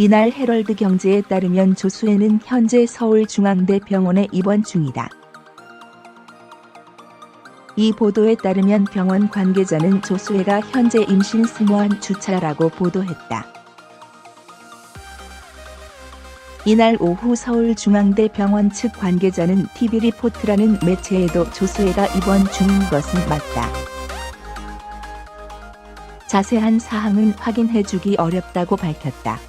이날 헤럴드 경제에 따르면 조수혜는 현재 서울중앙대병원에 입원 중이다. 이 보도에 따르면 병원 관계자는 조수혜가 현재 임신 스무한 주차라고 보도했다. 이날 오후 서울중앙대병원 측 관계자는 TV리포트라는 매체에도 조수혜가 입원 중인 것은 맞다. 자세한 사항은 확인해주기 어렵다고 밝혔다.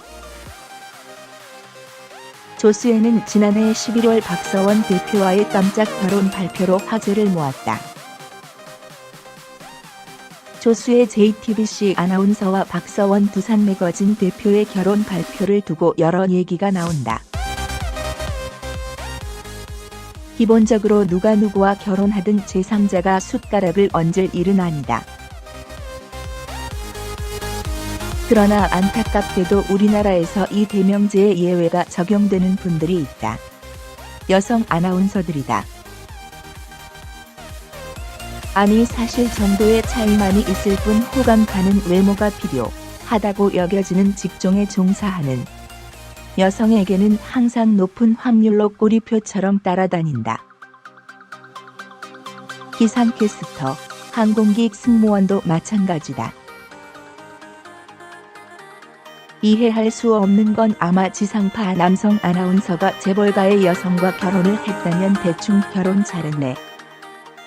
조수혜는 지난해 11월 박서원 대표와의 깜짝 결혼 발표로 화제를 모았다. 조수의 JTBC 아나운서와 박서원 두산 매거진 대표의 결혼 발표를 두고 여러 얘기가 나온다. 기본적으로 누가 누구와 결혼하든 제3자가 숟가락을 얹을 일은 아니다. 그러나 안타깝게도 우리나라에서 이 대명제의 예외가 적용되는 분들이 있다. 여성 아나운서들이다. 아니 사실 정도의 차이만이 있을 뿐 호감 가는 외모가 필요하다고 여겨지는 직종에 종사하는 여성에게는 항상 높은 확률로 꼬리표처럼 따라다닌다. 기상캐스터, 항공기 승무원도 마찬가지다. 이해할 수 없는 건 아마 지상파 남성 아나운서가 재벌가의 여성과 결혼을 했다면 대충 결혼 잘했네.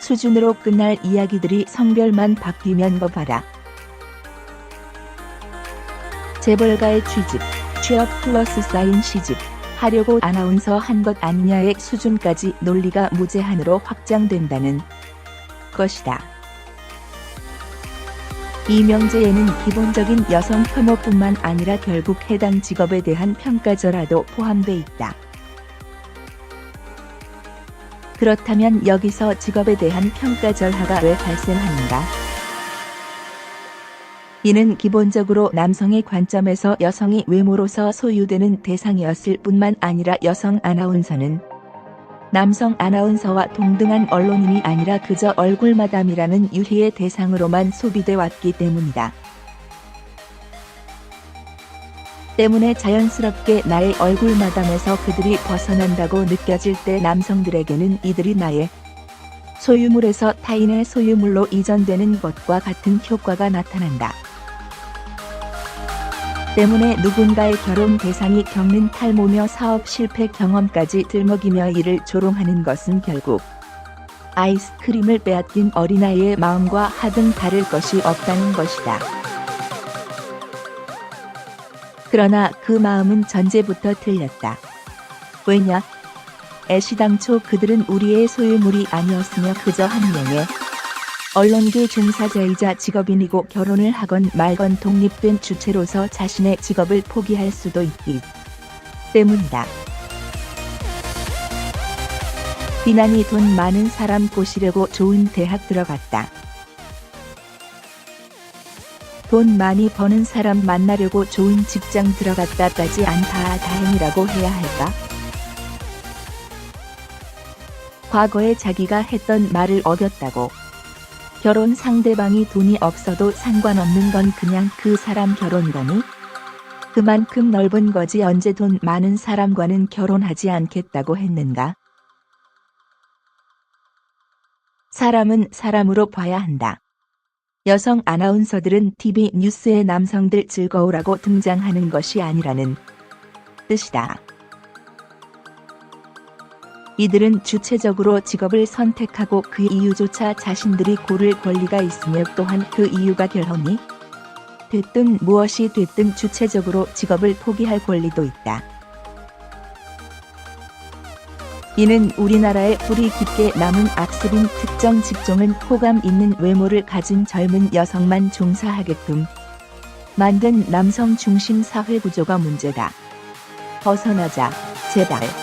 수준으로 끝날 이야기들이 성별만 바뀌면 거 봐라. 재벌가의 취직, 취업 플러스 쌓인 시집, 하려고 아나운서 한 것 아니냐의 수준까지 논리가 무제한으로 확장된다는 것이다. 이 명제에는 기본적인 여성 혐오뿐만 아니라 결국 해당 직업에 대한 평가절하도 포함돼 있다. 그렇다면 여기서 직업에 대한 평가절하가 왜 발생하는가? 이는 기본적으로 남성의 관점에서 여성이 외모로서 소유되는 대상이었을 뿐만 아니라 여성 아나운서는 남성 아나운서와 동등한 언론인이 아니라 그저 얼굴마담이라는 유희의 대상으로만 소비돼 왔기 때문이다. 때문에 자연스럽게 나의 얼굴마담에서 그들이 벗어난다고 느껴질 때 남성들에게는 이들이 나의 소유물에서 타인의 소유물로 이전되는 것과 같은 효과가 나타난다. 때문에 누군가의 결혼 대상이 겪는 탈모며 사업 실패 경험까지 들먹이며 이를 조롱하는 것은 결국 아이스크림을 빼앗긴 어린아이의 마음과 하등 다를 것이 없다는 것이다. 그러나 그 마음은 전제부터 틀렸다. 왜냐? 애시당초 그들은 우리의 소유물이 아니었으며 그저 한 명의 언론계 종사자이자 직업인이고 결혼을 하건 말건 독립된 주체로서 자신의 직업을 포기할 수도 있기 때문이다. 비난이 돈 많은 사람 꼬시려고 좋은 대학 들어갔다. 돈 많이 버는 사람 만나려고 좋은 직장 들어갔다까지 안 다 다행이라고 해야 할까? 과거에 자기가 했던 말을 어겼다고 결혼 상대방이 돈이 없어도 상관없는 건 그냥 그 사람 결혼이라니? 그만큼 넓은 거지 언제 돈 많은 사람과는 결혼하지 않겠다고 했는가? 사람은 사람으로 봐야 한다. 여성 아나운서들은 TV 뉴스에 남성들 즐거우라고 등장하는 것이 아니라는 뜻이다. 이들은 주체적으로 직업을 선택하고 그 이유조차 자신들이 고를 권리가 있으며 또한 그 이유가 결혼이 됐든 무엇이 됐든 주체적으로 직업을 포기할 권리도 있다. 이는 우리나라의 뿌리 깊게 남은 악습인 특정 직종은 호감 있는 외모를 가진 젊은 여성만 종사하게끔 만든 남성 중심 사회 구조가 문제다. 벗어나자, 제발.